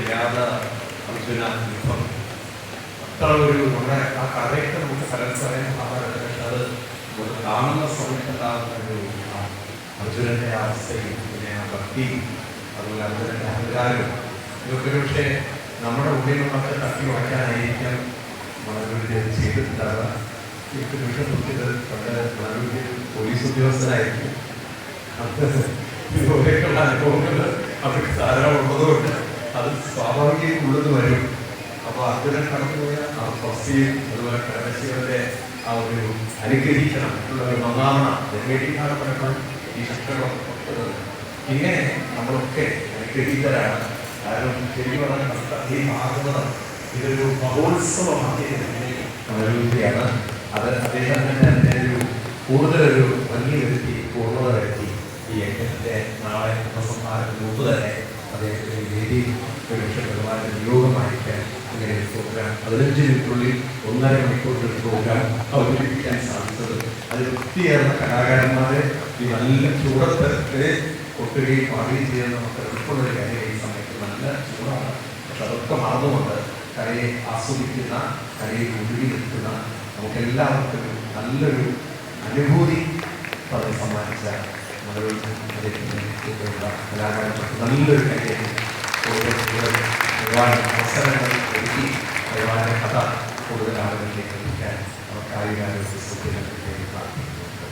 കിരാത അർജുന യുദ്ധം അത്ര ഒരു നമ്മുടെ ആ കഥയൊക്കെ നമുക്ക് പറയാൻ പാടാണ് അത് നമ്മൾ കാണുന്ന സമയത്തുണ്ടാകുന്ന ഒരു ആ അർജുനന്റെ അവസ്ഥയും പിന്നെ ആ ഭക്തി അതുപോലെ അർജുനന്റെ അഹങ്കാരം ഇതൊക്കെ പക്ഷേ നമ്മുടെ നിന്നൊക്കെ തട്ടി മാറ്റാനായിരിക്കാം മണലൂരിൽ ചെയ്തിട്ടുണ്ടാവുക. എനിക്ക് നിമിഷം നോക്കിയത് പോലീസ് ഉദ്യോഗസ്ഥനായിരിക്കും ഇതുപോലെയൊക്കെയുള്ള അനുഭവങ്ങൾ അവർക്ക് ധാരാളം ഉള്ളതുകൊണ്ട് അത് സ്വാഭാവികമായും ഉള്ളത് വരും. അപ്പോൾ അർജുനൻ കടന്നുപോയ ആ സ്വസ്തിയും അതുപോലെ കടമശിവന്റെ ആ ഒരു അനുഗ്രഹിക്കണം ഉള്ള ഒരു നിർവേദിക്കാണ് പലപ്പോഴും ഈ ശക്തികളും ഇങ്ങനെ നമ്മളൊക്കെ അനുഗ്രഹീതരാണ്. കാരണം ശരിക്കും പറഞ്ഞാൽ ഈ ഭാഗവതം ഇതൊരു മഹോത്സവമാക്കി അത് അദ്ദേഹം തന്നെ അതിന്റെ ഒരു കൂടുതലൊരു ഭംഗി വരുത്തി പൂർണത വരുത്തി ഈ യജ്ഞത്തിന്റെ നാളെ ഉപസംഹാരത്തിന് മുമ്പ് തന്നെ ഈ വേദി ഒരു ഭഗവാന്റെ നിയോഗമായിരിക്കാൻ അങ്ങനെ ഒരു പ്രോഗ്രാം പതിനഞ്ച് മിനിറ്റുള്ളിൽ ഒന്നര മണിക്കൂറിന്റെ ഒരു പ്രോഗ്രാം അവതരിപ്പിക്കാൻ സാധിച്ചത്. അതിൽ ഒത്തിരിയേറെ കലാകാരന്മാരെ ഈ നല്ല ചൂടത്ത് കൊട്ടുകയും പാടുകയും ചെയ്യുന്ന നമുക്ക് എളുപ്പമുള്ള ഒരു കാര്യം ഈ സമയത്ത്. നല്ല ചൂടാണ്. പക്ഷെ അതൊക്കെ മറന്നുകൊണ്ട് കലയെ ആസ്വദിക്കുന്ന കലയെ ഒഴുകി നിൽക്കുന്ന നമുക്കെല്ലാവർക്കും നല്ലൊരു അനുഭൂതി പറഞ്ഞ് സമ്മാനിച്ച നമ്മുടെ കലാകാരന്മാർക്ക് നല്ലൊരു കാര്യം ഒരുപാട് അവസരങ്ങൾ ഒരുക്കി കഥ കൂടുതൽ ആളുകളിലേക്ക് എത്തിക്കാൻ നമുക്ക് ആയുകാരോഗ്യ സുഖത്തിന് വേണ്ടി പ്രാർത്ഥിക്കുന്നു